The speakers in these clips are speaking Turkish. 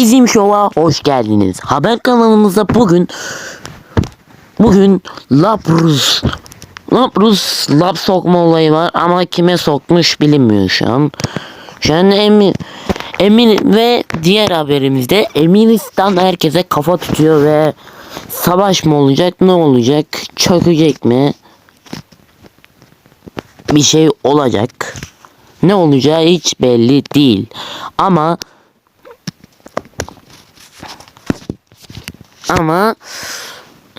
Bizim şova hoş geldiniz. Haber kanalımızda bugün bugün Laprus Laprus lap sokma olayı var ama kime sokmuş bilinmiyor şu an. Şu an emin emin ve diğer haberimizde Eministan herkese kafa tutuyor ve savaş mı olacak ne olacak çökecek mi bir şey olacak. Ne olacağı hiç belli değil. Ama ama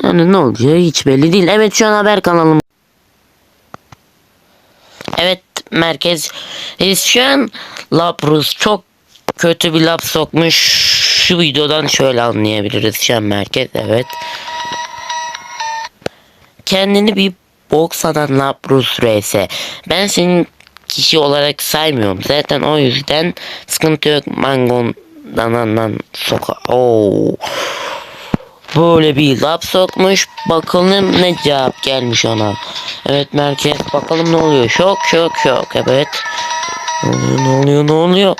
yani ne olacağı hiç belli değil. Evet şu an haber kanalım. Evet merkez şu an Laprus çok kötü bir laf sokmuş. Şu videodan şöyle anlayabiliriz şu an merkez evet. Kendini bir bok sanan Laprus RS. Ben senin kişi olarak saymıyorum. Zaten o yüzden sıkıntı yok. Mangon danandan soka. Oo. Böyle bir laf sokmuş. Bakalım ne cevap gelmiş ona. Evet merkez bakalım ne oluyor. Şok şok şok. Evet. Ne oluyor ne oluyor ne oluyor.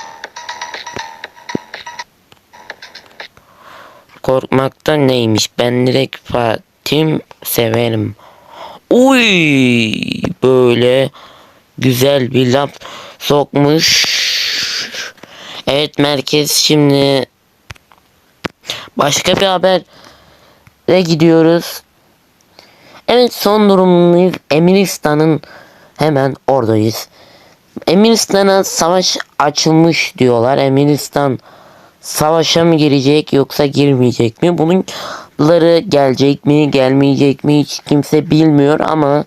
Korkmaktan neymiş? Ben direkt Fatim severim. Uy böyle güzel bir laf sokmuş. Evet merkez şimdi başka bir habere gidiyoruz. Evet son durumumuz Emiristan'ın hemen oradayız. Emiristan'a savaş açılmış diyorlar. Emiristan savaşa mı girecek yoksa girmeyecek mi? Bunları gelecek mi gelmeyecek mi hiç kimse bilmiyor ama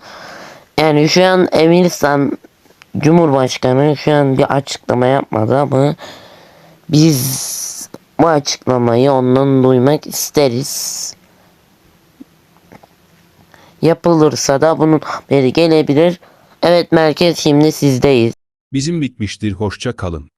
yani şu an Emiristan Cumhurbaşkanı şu an bir açıklama yapmadı ama biz bu açıklamayı ondan duymak isteriz. Yapılırsa da bunun haberi gelebilir. Evet merkez şimdi sizdeyiz. Bizim bitmiştir hoşça kalın.